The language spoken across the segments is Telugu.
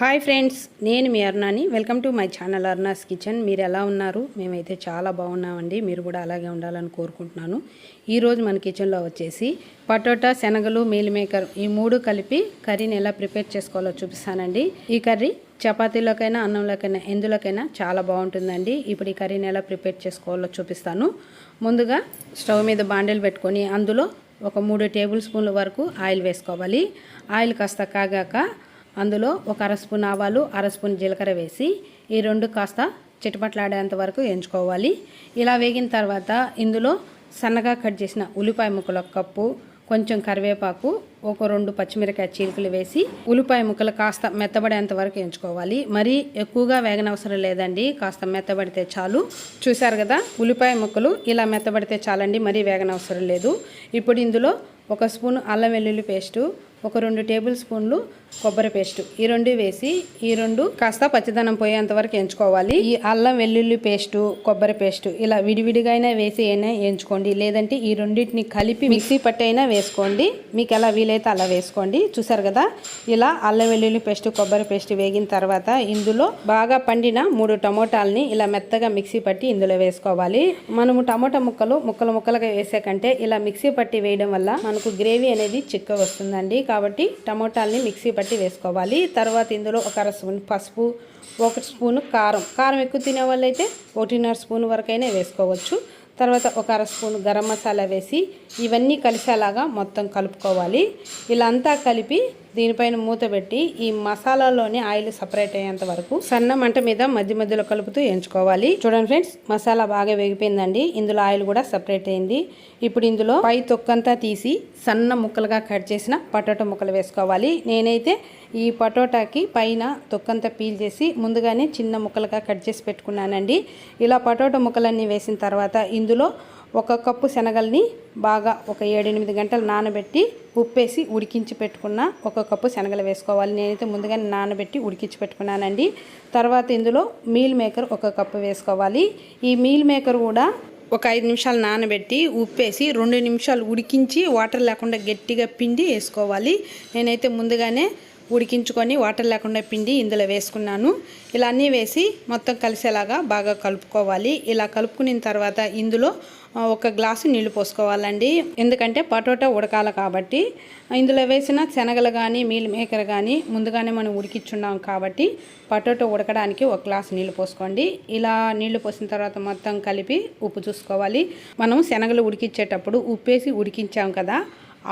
హాయ్ ఫ్రెండ్స్ నేను మీ అరుణాని. Welcome to my channel Aruna's kitchen. మీరు ఎలా ఉన్నారు? మేమైతే చాలా బాగున్నామండి. మీరు కూడా అలాగే ఉండాలని కోరుకుంటున్నాను. ఈరోజు మన కిచెన్లో వచ్చేసి పటోటా శనగలు మీల్ మేకర్ ఈ మూడు కలిపి కర్రీని ఎలా ప్రిపేర్ చేసుకోవాలో చూపిస్తానండి. ఈ కర్రీ చపాతీలోకైనా అన్నంలోకైనా ఎందులోకైనా చాలా బాగుంటుందండి. ఇప్పుడు ఈ కర్రీని ఎలా ప్రిపేర్ చేసుకోవాలో చూపిస్తాను. ముందుగా స్టవ్ మీద బాండెలు పెట్టుకొని అందులో ఒక మూడు టేబుల్ స్పూన్ల వరకు ఆయిల్ వేసుకోవాలి. ఆయిల్ కాస్త కాగాక అందులో ఒక అర స్పూన్ ఆవాలు అర స్పూన్ జీలకర్ర వేసి ఈ రెండు కాస్త చిటపట్లాడేంత వరకు ఎంచుకోవాలి ఇలా వేగిన తర్వాత ఇందులో సన్నగా కట్ చేసిన ఉల్లిపాయ ముక్కలు ఒక కప్పు కొంచెం కరివేపాకు ఒక రెండు పచ్చిమిరకాయ చీలికలు వేసి ఉల్లిపాయ ముక్కలు కాస్త మెత్తబడేంత వరకు ఎంచుకోవాలి మరీ ఎక్కువగా వేగనవసరం లేదండి కాస్త మెత్తబడితే చాలు. చూశారు కదా ఉల్లిపాయ ముక్కలు ఇలా మెత్తబడితే చాలండి మరీ వేగనవసరం లేదు. ఇప్పుడు ఇందులో ఒక స్పూన్ అల్లం వెల్లుల్లి పేస్టు ఒక రెండు టేబుల్ స్పూన్లు కొబ్బరి పేస్ట్. ఈ రెండు వేసి ఈ రెండు కాస్త పచ్చిదనం పోయేంత వరకు ఎంచుకోవాలి. ఈ అల్లం వెల్లుల్లి పేస్టు కొబ్బరి పేస్ట్ ఇలా విడివిడిగా అయినా వేసి అయినా ఎంచుకోండి. లేదంటే ఈ రెండింటిని కలిపి మిక్సీ పట్టి అయినా వేసుకోండి. మీకు ఎలా వీలైతే అలా వేసుకోండి. చూసారు కదా? ఇలా అల్లం వెల్లుల్లి పేస్ట్ కొబ్బరి పేస్ట్ వేగిన తర్వాత ఇందులో బాగా పండిన మూడు టమోటాలని ఇలా మెత్తగా మిక్సీ పట్టి ఇందులో వేసుకోవాలి. మనము టమోటా ముక్కలు ముక్కలు ముక్కలుగా వేసే కంటే ఇలా మిక్సీ పట్టి వేయడం వల్ల మనకు గ్రేవీ అనేది చిక్క వస్తుందండి. కాబట్టి టమోటాలని మిక్సీ పట్టి వేసుకోవాలి. తర్వాత ఇందులో ఒక అర స్పూన్ పసుపు ఒక స్పూను కారం. కారం ఎక్కువ తినే వాళ్ళైతే ఒకటిన్నర స్పూన్ వరకైనా వేసుకోవచ్చు. తర్వాత ఒక అర స్పూన్ గరం మసాలా వేసి ఇవన్నీ కలిసేలాగా మొత్తం కలుపుకోవాలి. ఇలా అంతా కలిపి దీనిపైన మూత పెట్టి ఈ మసాలాలోని ఆయిల్ సపరేట్ అయ్యేంత వరకు సన్న మంట మీద మధ్య మధ్యలో కలుపుతూ ఎంచుకోవాలి. చూడండి ఫ్రెండ్స్ మసాలా బాగా వేగిపోయిందండి. ఇందులో ఆయిల్ కూడా సపరేట్ అయింది. ఇప్పుడు ఇందులో పై తొక్కంతా తీసి సన్న ముక్కలుగా కట్ చేసిన పటోటా ముక్కలు వేసుకోవాలి. నేనైతే ఈ పటోటాకి పైన తొక్కంతా పీల్ చేసి ముందుగానే చిన్న ముక్కలుగా కట్ చేసి పెట్టుకున్నానండి. ఇలా పటోటా ముక్కలన్నీ వేసిన తర్వాత ఇందులో ఒక కప్పు శనగల్ని బాగా ఒక ఏడెనిమిది గంటలు నానబెట్టి ఉప్పేసి ఉడికించి పెట్టుకున్న ఒక కప్పు శనగలు వేసుకోవాలి. నేనైతే ముందుగానే నానబెట్టి ఉడికించి పెట్టుకున్నానండి. తర్వాత ఇందులో మీల్ మేకర్ ఒక కప్పు వేసుకోవాలి. ఈ మీల్ మేకర్ కూడా ఒక ఐదు నిమిషాలు నానబెట్టి ఉప్పేసి రెండు నిమిషాలు ఉడికించి వాటర్ లేకుండా గట్టిగా పిండి వేసుకోవాలి. నేనైతే ముందుగానే ఉడికించుకొని వాటర్ లేకుండా పిండి ఇందులో వేసుకున్నాను. ఇలా అన్నీ వేసి మొత్తం కలిసేలాగా బాగా కలుపుకోవాలి. ఇలా కలుపుకున్న తర్వాత ఇందులో ఒక గ్లాసు నీళ్ళు పోసుకోవాలండి. ఎందుకంటే పటోటా ఉడకాలి కాబట్టి. ఇందులో వేసిన శనగలు కానీ మీల్ మేకర్ కానీ ముందుగానే మనం ఉడికిచ్చున్నాం కాబట్టి పటోటా ఉడకడానికి ఒక గ్లాసు నీళ్ళు పోసుకోండి. ఇలా నీళ్ళు పోసిన తర్వాత మొత్తం కలిపి ఉప్పు చూసుకోవాలి. మనం శనగలు ఉడికించేటప్పుడు ఉప్పేసి ఉడికించాం కదా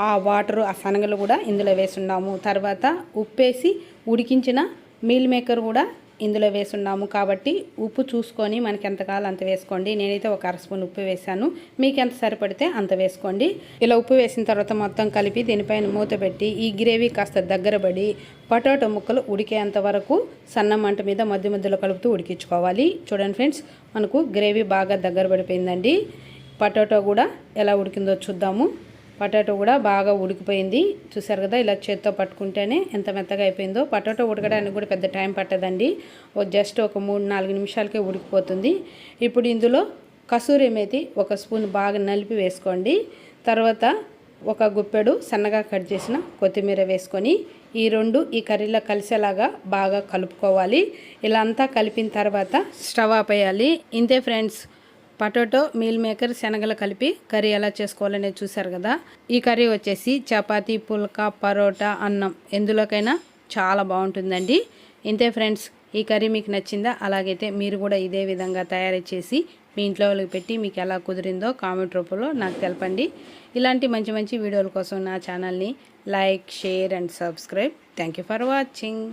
ఆ వాటరు ఆ శనగలు కూడా ఇందులో వేసున్నాము. తర్వాత ఉప్పేసి ఉడికించిన మీల్ మేకర్ కూడా ఇందులో వేసున్నాము. కాబట్టి ఉప్పు చూసుకొని మనకి ఎంత కావాలో అంత వేసుకోండి. నేనైతే ఒక అర స్పూన్ ఉప్పు వేసాను మీకు ఎంత సరిపడితే అంత వేసుకోండి. ఇలా ఉప్పు వేసిన తర్వాత మొత్తం కలిపి దీనిపైన మూత పెట్టి ఈ గ్రేవీ కాస్త దగ్గరబడి పొటాటో ముక్కలు ఉడికేంత వరకు సన్న మంట మీద మధ్య మధ్యలో కలుపుతూ ఉడికించుకోవాలి. చూడండి ఫ్రెండ్స్ మనకు గ్రేవీ బాగా దగ్గర పడిపోయిందండి. పొటాటో కూడా ఎలా ఉడికిందో చూద్దాము. పొటాటో కూడా బాగా ఉడికిపోయింది. చూసారు కదా ఇలా చేత్తో పట్టుకుంటేనే ఎంత మెత్తగా అయిపోయిందో. పొటాటో ఉడకడానికి కూడా పెద్ద టైం పట్టదండి. జస్ట్ ఒక మూడు నాలుగు నిమిషాలకే ఉడికిపోతుంది. ఇప్పుడు ఇందులో కసూరి మేతి ఒక స్పూన్ బాగా నలిపి వేసుకోండి. తర్వాత ఒక గుప్పెడు సన్నగా కట్ చేసిన కొత్తిమీర వేసుకొని ఈ రెండు ఈ కర్రీలో కలిసేలాగా బాగా కలుపుకోవాలి. ఇలా అంతా కలిపిన తర్వాత స్టవ్ ఆపేయాలి. ఇంతే ఫ్రెండ్స్ పొటాటో మీల్ మేకర్ శనగలు కలిపి కర్రీ ఎలా చేసుకోవాలనేది చూసారు కదా. ఈ కర్రీ వచ్చేసి చపాతి పుల్కా పరోటా అన్నం ఎందులోకైనా చాలా బాగుంటుందండి. ఇంతే ఫ్రెండ్స్ ఈ కర్రీ మీకు నచ్చిందా? అలాగైతే మీరు కూడా ఇదే విధంగా తయారు చేసి మీ ఇంట్లో వాళ్ళకి పెట్టి మీకు ఎలా కుదిరిందో కామెంట్ రూపంలో నాకు తెలపండి. ఇలాంటి మంచి మంచి వీడియోల కోసం నా ఛానల్ని like share and subscribe. Thank for watching.